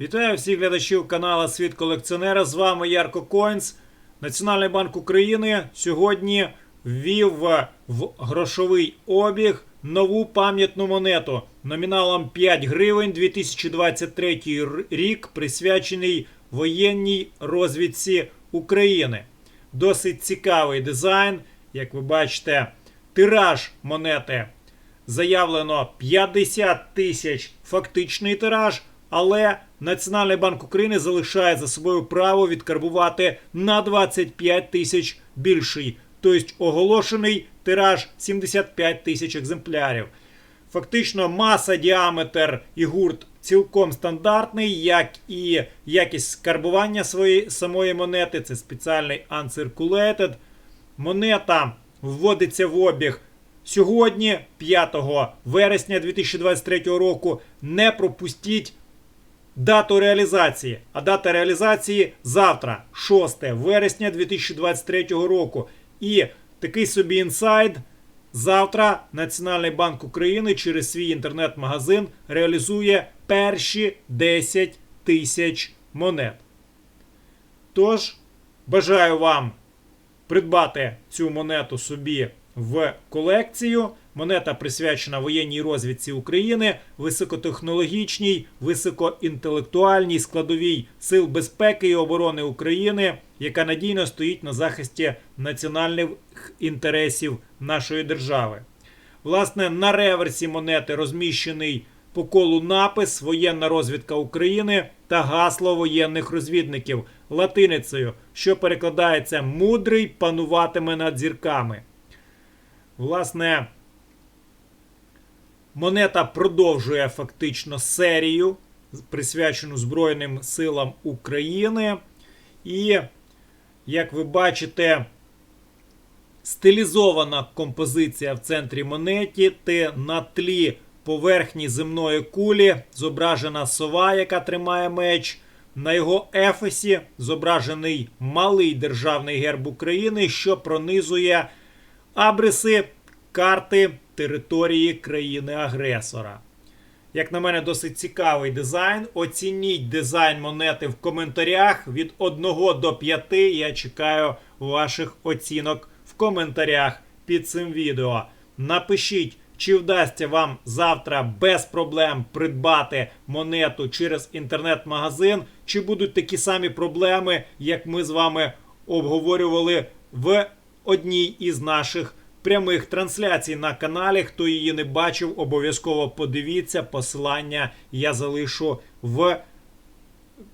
Вітаю всіх глядачів каналу Світ колекціонера. З вами Ярко Коінс. Національний банк України сьогодні ввів в грошовий обіг нову пам'ятну монету номіналом 5 гривень 2023 рік, присвячений воєнній розвідці України. Досить цікавий дизайн. Як ви бачите, тираж монети заявлено 50 тисяч фактичний тираж, але Національний банк України залишає за собою право відкарбувати на 25 тисяч більший, тобто оголошений тираж 75 тисяч екземплярів. Фактично, маса, діаметр і гурт цілком стандартний, як і якість скарбування своєї самої монети. Це спеціальний uncirculated. Монета вводиться в обіг сьогодні, 5 вересня 2023 року. Не пропустіть дату реалізації. А дата реалізації завтра, 6 вересня 2023 року. І такий собі інсайд. Завтра Національний банк України через свій інтернет-магазин реалізує перші 10 тисяч монет. Тож, бажаю вам придбати цю монету собі в колекцію. Монета присвячена воєнній розвідці України, високотехнологічній, високоінтелектуальній складовій сил безпеки і оборони України, яка надійно стоїть на захисті національних інтересів нашої держави. Власне, на реверсі монети розміщений по колу напис Воєнна розвідка України та гасло воєнних розвідників латиницею, що перекладається Мудрий пануватиме над зірками. Власне, монета продовжує фактично серію, присвячену Збройним силам України. І, як ви бачите, стилізована композиція в центрі монеті ти на тлі поверхні земної кулі зображена сова, яка тримає меч. На його ефесі зображений малий державний герб України, що пронизує абриси карти території країни-агресора. Як на мене, досить цікавий дизайн. Оцініть дизайн монети в коментарях від 1 до 5. Я чекаю ваших оцінок в коментарях під цим відео. Напишіть, чи вдасться вам завтра без проблем придбати монету через інтернет-магазин, чи будуть такі самі проблеми, як ми з вами обговорювали в одній із наших прямих трансляцій на каналі. Хто її не бачив, обов'язково подивіться. Посилання я залишу в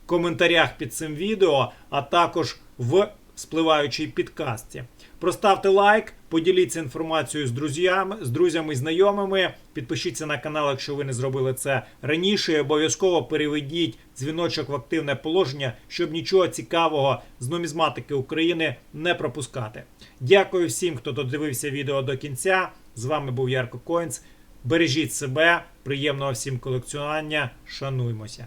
коментарях під цим відео, а також в спливаючій підкасті. Проставте лайк, поділіться інформацією з друзями, з друзями, знайомими. Підпишіться на канал, якщо ви не зробили це раніше. І обов'язково переведіть дзвіночок в активне положення, щоб нічого цікавого з нумізматики України не пропускати. Дякую всім, хто додивився відео до кінця. З вами був Ярко Коінс. Бережіть себе, приємного всім колекціонування. Шануймося.